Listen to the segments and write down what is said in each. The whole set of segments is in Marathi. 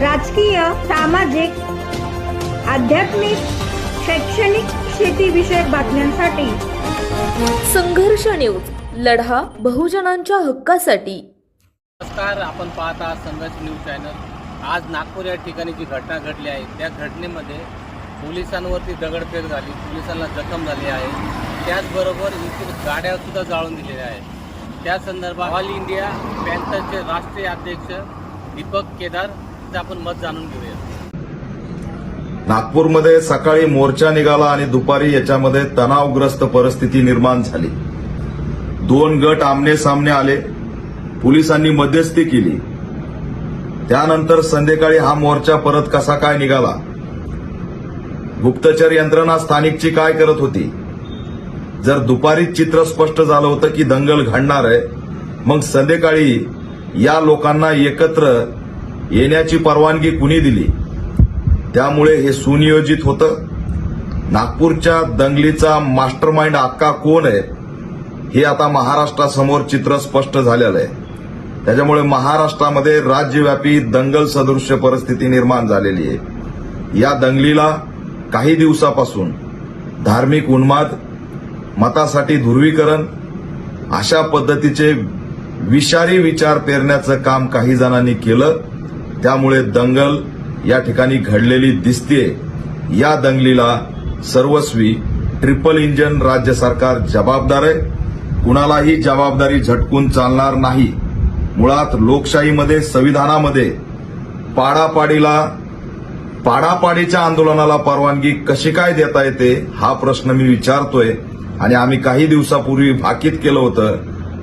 राजकीय सामाजिक आध्यात्मिक शैक्षणिक शेतीविषयक बातम्यांसाठी. संघर्ष न्यूज लढा बहुजनांच्या हक्कासाठी. नमस्कार आपण पाहत आहात संघर्ष न्यूज चॅनल. आज नागपूर या ठिकाणी जी घटना घडली आहे त्या घटनेमध्ये पोलिसांवरती दगडफेक झाली पोलिसांना जखम झाली आहे. त्याचबरोबर इतर गाड्या सुद्धा जाळून दिलेल्या आहेत. त्या संदर्भात ऑल इंडिया पॅन्थरचे राष्ट्रीय अध्यक्ष दीपक केदार आपण मत जाणून घेऊया. नागपूरमध्ये सकाळी मोर्चा निघाला आणि दुपारी याच्यामध्ये तणावग्रस्त परिस्थिती निर्माण झाली. दोन गट आमने सामने आले. पोलिसांनी मध्यस्थी केली. त्यानंतर संध्याकाळी हा मोर्चा परत कसा काय निघाला? गुप्तचर यंत्रणा स्थानिकची काय करत होती? जर दुपारी चित्र स्पष्ट झालं होतं की दंगल घडणार आहे मग संध्याकाळी या लोकांना एकत्र येण्याची परवानगी कुणी दिली? त्यामुळे हे सुनियोजित होतं. नागपूरच्या दंगलीचा मास्टरमाइंड अक्का कोण आहे? हे आता महाराष्ट्रासमोर चित्र स्पष्ट झालेलं आहे. त्याच्यामुळे महाराष्ट्रामध्ये राज्यव्यापी दंगल सदृश्य परिस्थिती निर्माण झालेली आहे. या दंगलीला काही दिवसापासून धार्मिक उन्माद मतासाठी ध्रुवीकरण अशा पद्धतीचे विषारी विचार पेरण्याचं काम काही जणांनी केलं. त्यामुळे दंगल या ठिकाणी घडलेली दिसते या दंगलीला सर्वस्वी ट्रिपल इंजन राज्य सरकार जबाबदार आहे. कुणालाही जबाबदारी झटकून चालणार नाही. मुळात लोकशाहीमध्ये संविधानामध्ये पाडापाडीला पाडापाडीच्या आंदोलनाला परवानगी कशी काय देता येते हा प्रश्न मी विचारतोय. आणि आम्ही काही दिवसापूर्वी भाकीत केलं होतं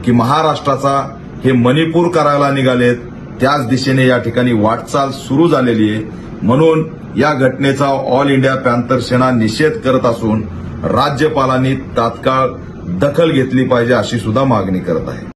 की महाराष्ट्राचा हे मणिपूर करायला निघालेत त्याच दिशेने या ठिकाणी वाटचाल सुरू झालेली आहे. म्हणून या घटनेचा ऑल इंडिया पॅन्थर सेना निषेध करत असून राज्यपालांनी तात्काळ दखल घेतली पाहिजे अशी सुद्धा मागणी करत आहे.